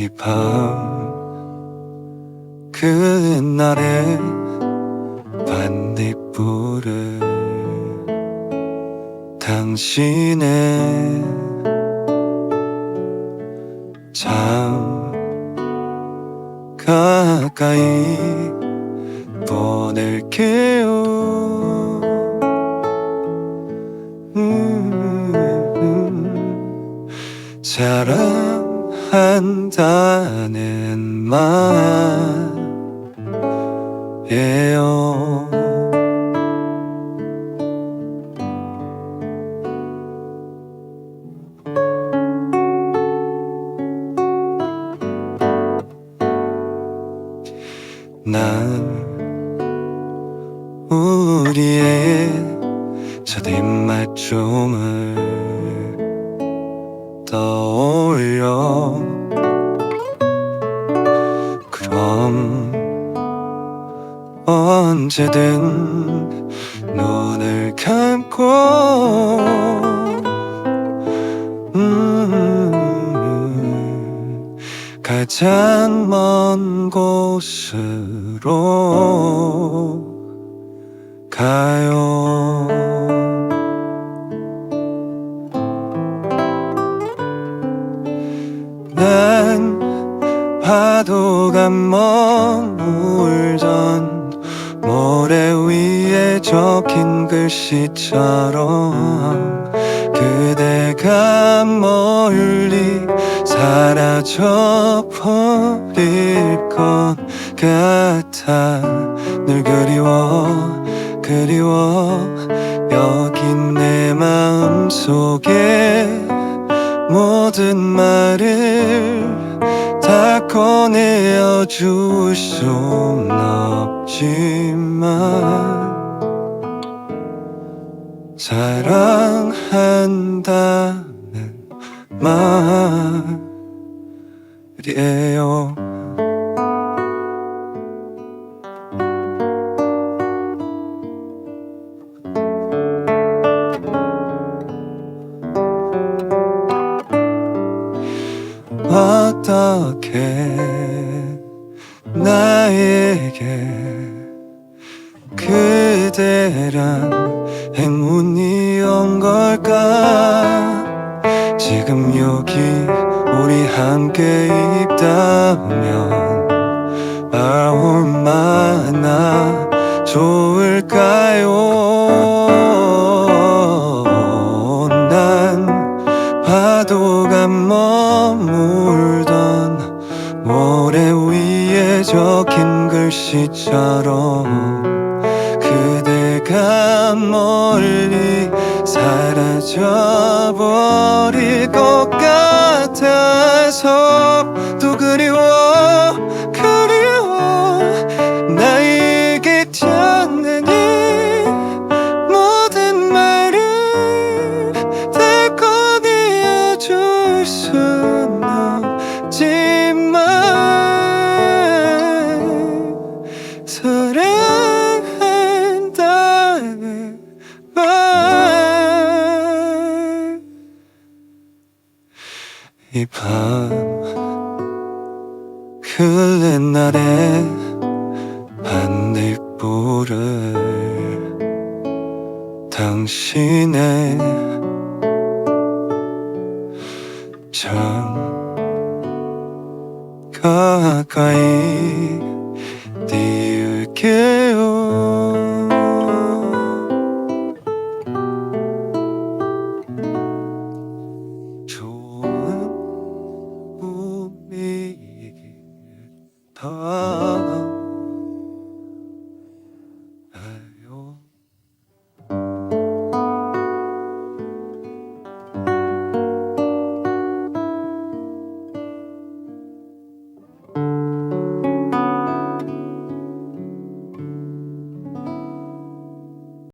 이 밤 그날의 반딧불을 당신의 잠 가까이 보낼게요. 음, 음, 음. 사랑 한다는 말이에요. 난 우리의 첫 입맞춤을 떠 그럼 언제든 눈을 감고 음, 가장 먼 곳으로 난 파도가 머물던 모래 위에 적힌 글씨처럼 그대가 멀리 사라져 버릴 것 같아. 늘 그리워 그리워 여긴 내 마음 속에 모든 말을 다 꺼내어 줄 순 없지만 사랑한다는 말이에요 어떻게 나에게 그대란 행운이 온 걸까? 지금 여기 우리 함께 있다면 얼마나 좋을까요 글씨처럼 그대가 멀리 사라져 버릴 것 이밤 흐른 날에 반딧불을 당신의 참 가까이 띄울게